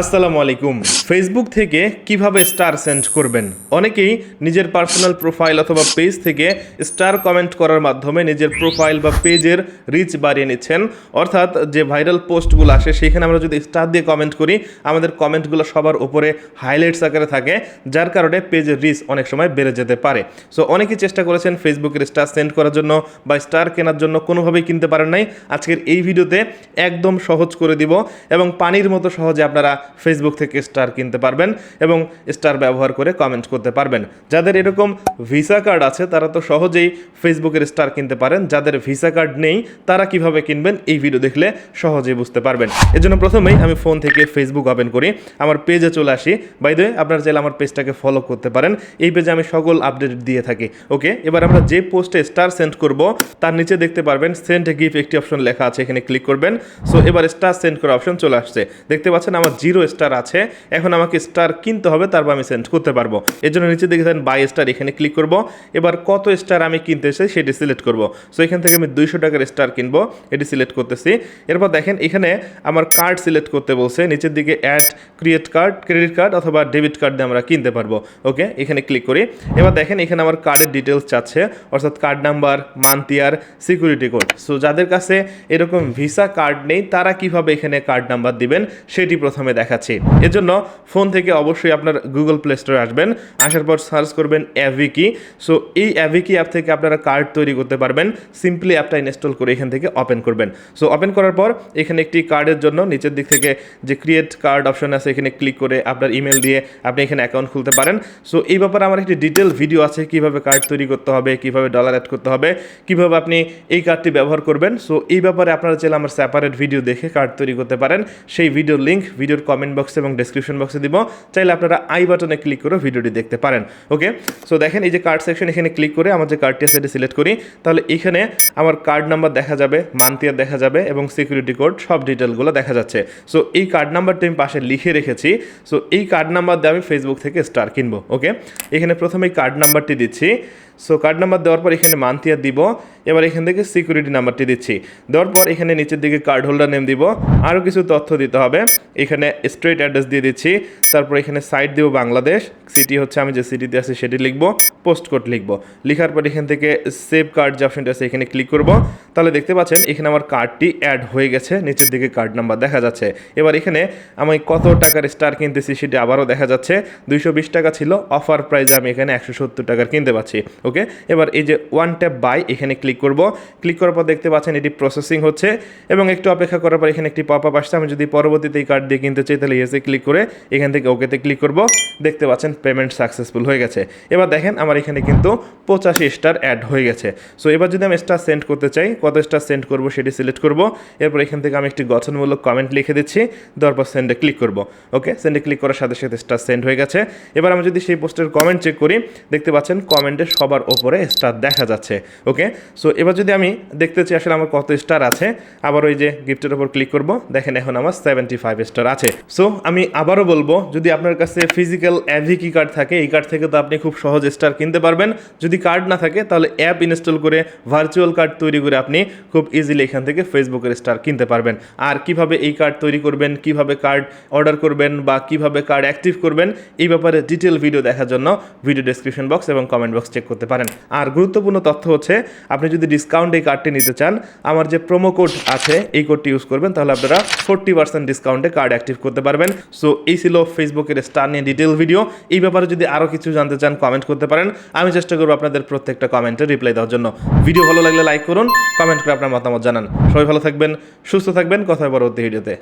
আসসালামু আলাইকুম। ফেসবুক থেকে কীভাবে স্টার সেন্ড করবেন? অনেকেই নিজের পার্সোনাল প্রোফাইল অথবা পেজ থেকে স্টার কমেন্ট করার মাধ্যমে নিজের প্রোফাইল বা পেজের রিচ বাড়িয়ে নিচ্ছেন। অর্থাৎ যে ভাইরাল পোস্টগুলো আসে, সেখানে আমরা যদি স্টার দিয়ে কমেন্ট করি, আমাদের কমেন্টগুলো সবার উপরে হাইলাইটস আকারে থাকে, যার কারণে পেজের রিচ অনেক সময় বেড়ে যেতে পারে। সো অনেকেই চেষ্টা করেছেন ফেসবুকের স্টার সেন্ড করার জন্য বা স্টার কেনার জন্য, কোনোভাবেই কিনতে পারেন নাই। আজকের এই ভিডিওতে একদম সহজ করে দিব এবং পানির মতো সহজে আপনারা ফেসবুক থেকে স্টার কিনতে পারবেন এবং স্টার ব্যবহার করে কমেন্ট করতে পারবেন। যাদের এরকম ভিসা কার্ড আছে, তারা তো সহজেই ফেসবুকের স্টার কিনতে পারেন। যাদের ভিসা কার্ড নেই, তারা কীভাবে কিনবেন, এই ভিডিও দেখলে সহজেই বুঝতে পারবেন। এজন্য প্রথমেই আমি ফোন থেকে ফেসবুক ওপেন করি। আমার পেজে চলে আসি। বাই দ্য আপনারা চাইলে আমার পেজটাকে ফলো করতে পারেন। এই পেজে আমি সকল আপডেট দিয়ে থাকি। ওকে এবার আমরা যে পোস্টে স্টার সেন্ড করব, তার নিচে দেখতে পারবেন সেন্ড গিফট একটি অপশন লেখা আছে, এখানে ক্লিক করবেন। সো এবার স্টার সেন্ড করার অপশন চলে আসছে। দেখতে পাচ্ছেন, আমার জিরো স্টার আছে। এখন আমাকে স্টার কিনতে হবে, তারপর আমি সেন্ড করতে পারব। এর জন্য নিচে দেখে দেন বাই স্টার এখানে ক্লিক করব। এবার কত স্টার আমি কিনতে চাই সেটি সিলেক্ট করব। সো এখান থেকে আমি দুইশো টাকার স্টার কিনবো, এটি সিলেক্ট করতেছি। এরপর দেখেন, এখানে আমার কার্ড সিলেক্ট করতে বলছে। নিচের দিকে add create card credit card অথবা ডেবিট কার্ড দিয়ে আমরা কিনতে পারব। ওকে এখানে ক্লিক করি। এবার দেখেন, এখানে আমার কার্ডের ডিটেলস চাচ্ছে, অর্থাৎ card number month year security code so যাদের কাছে এরকম ভিসা কার্ড নেই, তারা কীভাবে এখানে কার্ড নাম্বার দিবেন, সেটি প্রথমে দেখাচ্ছি। এজন্য ফোন থেকে অবশ্যই আপনার গুগল প্লে স্টোরে আসবেন। আসার পর সার্চ করবেন অ্যাভিকি সো, এই অ্যাভিকি অ্যাপ থেকে আপনারা কার্ড তৈরি করতে পারবেন। সিম্পলি অ্যাপটা ইনস্টল করে এখান থেকে ওপেন করবেন। সো ওপেন করার পর এখানে একটি কার্ডের জন্য নিচের দিক থেকে যে ক্রিয়েট কার্ড অপশন আছে, এখানে ক্লিক করে আপনার ইমেল দিয়ে আপনি এখানে অ্যাকাউন্ট খুলতে পারেন। সো, এই ব্যাপারে আমার একটি ডিটেল ভিডিও আছে, কীভাবে কার্ড তৈরি করতে হবে, কীভাবে ডলার অ্যাড করতে হবে, কীভাবে আপনি এই কার্ডটি ব্যবহার করবেন। সো, এই ব্যাপারে আপনারা চাইলে আমার সেপারেট ভিডিও দেখে কার্ড তৈরি করতে পারেন। সেই ভিডিওর লিঙ্ক ভিডিওর কমেন্ট বক্সে এবং ডেসক্রিপশন বক্সে দিব। চাইলে আপনারা আই বাটনে ক্লিক করে ভিডিওটি দেখতে পারেন ওকে সো দেখেন এই যে কার্ড সেকশন এখানে ক্লিক করে আমার যে কার্ডটি আছে সেটি সিলেক্ট করি। তাহলে এখানে আমার কার্ড নাম্বার দেখা যাবে মান্থিয়ার দেখা যাবে এবং সিকিউরিটি কোড সব ডিটেলগুলো দেখা যাচ্ছে। সো এই কার্ড নাম্বারটি আমি পাশে লিখে রেখেছি। সো এই কার্ড নাম্বার দিয়ে আমি ফেসবুক থেকে স্টার কিনবো ওকে এখানে প্রথমে কার্ড নাম্বারটি দিচ্ছি। সো কার্ড নাম্বার দেওয়ার পর এখানে মান্থ ইয়ার দিব। এবার এখান থেকে সিকিউরিটি নাম্বারটি দিচ্ছি। দেওয়ার পর এখানে নিচের দিকে কার্ড হোল্ডার নেম দিব। আরও কিছু তথ্য দিতে হবে। এখানে স্ট্রেট অ্যাড্রেস দিয়ে দিচ্ছি। তারপর এখানে সাইট দিব বাংলাদেশ সিটি হচ্ছে আমি যে সিটিতে আছি সেটি লিখব পোস্ট কোড লিখব। লেখার পর এখান থেকে সেভ কার্ড যে অপশনটা আছে এখানে ক্লিক করব। তাহলে দেখতে পাচ্ছেন, এখানে আমার কার্ডটি অ্যাড হয়ে গেছে, নিচের দিকে কার্ড নাম্বার দেখা যাচ্ছে। এবার এখানে আমি কত টাকার স্টার কিনতেছি সেটি আবারও দেখা যাচ্ছে। দুইশো বিশ টাকা ছিল অফার প্রাইজে আমি এখানে একশো সত্তর টাকার কিনতে পাচ্ছি ওকে এবার এই যে ওয়ান ট্যাপ বাই এখানে ক্লিক করব। ক্লিক করার পর দেখতে পাচ্ছেন, এটি প্রসেসিং হচ্ছে। এবং একটু অপেক্ষা করার পর এখানে একটি পপ আপ আসছে। আমি যদি পরবর্তীতে এই কার্ড দিয়ে কিনতে চাই, তাহলে ইয়েসে ক্লিক করে এখান থেকে ওকেতে ক্লিক করব। দেখতে পাচ্ছেন পেমেন্ট সাকসেসফুল হয়ে গেছে। এবার দেখেন আমার এখানে কিন্তু পঁচাশি স্টার অ্যাড হয়ে গেছে। সো এবার যদি আমি স্টার সেন্ড করতে চাই, কত স্টার সেন্ড করব সেটি সিলেক্ট করব। এরপর এখান থেকে আমি একটি গঠনমূলক কমেন্ট লিখে দিচ্ছি। দেওয়ার পর সেন্ডে ক্লিক করব। ওকে সেন্ডে ক্লিক করার সাথে সাথে স্টার সেন্ড হয়ে গেছে। এবার আমি যদি সেই পোস্টের কমেন্ট চেক করি, দেখতে পাচ্ছেন কমেন্টে সবার ওপরে স্টার দেখা যাচ্ছে। ওকে সো এবার যদি আমি দেখতে চাই আসলে আমার কত স্টার আছে, আবার ওই যে গিফটের ওপর ক্লিক করব। দেখেন এখন আমার সেভেন্টি ফাইভ স্টার আছে। সো আমি আবারও বলব, যদি আপনার কাছে ফিজিক্যাল অ্যাভিকি কার্ড থাকে, এই কার্ড থেকে তো আপনি খুব সহজ স্টার কিনতে পারবেন। যদি কার্ড না থাকে, তাহলে অ্যাপ ইনস্টল করে ভার্চুয়াল কার্ড তৈরি করে আপনি খুব ইজিলি এখান থেকে ফেসবুকের স্টার কিনতে পারবেন। আর কীভাবে এই কার্ড তৈরি করবেন, কীভাবে কার্ড অর্ডার করবেন বা কীভাবে কার্ড অ্যাক্টিভ করবেন, এই ব্যাপারে ডিটেল ভিডিও দেখার জন্য ভিডিও ডেসক্রিপশন বক্স এবং কমেন্ট বক্স চেক করতে পারেন। আর গুরুত্বপূর্ণ তথ্য হচ্ছে, আপনি যদি ডিসকাউন্ট এই কার্ডটি নিতে চান, আমার যে প্রোমো কোড আছে, এই কোডটি ইউজ করবেন, তাহলে আপনারা ফোরটি পার্সেন্ট ডিসকাউন্টে কার্ড অ্যাক্টিভ করতে পারবেন। সো এই ছিল ফেসবুকের স্টার নিয়ে ডিটেল ভিডিও এই ব্যাপারে যদি আরও কিছু জানতে চান কমেন্ট করতে পারেন। আমি চেষ্টা করব আপনাদের প্রত্যেকটা কমেন্টে রিপ্লাই দেওয়ার জন্য। ভিডিও ভালো লাগলে লাইক করুন কমেন্ট করে আপনার মতামত জানান। সবাই ভালো থাকবেন, সুস্থ থাকবেন। কথা পরবর্তী ভিডিওতে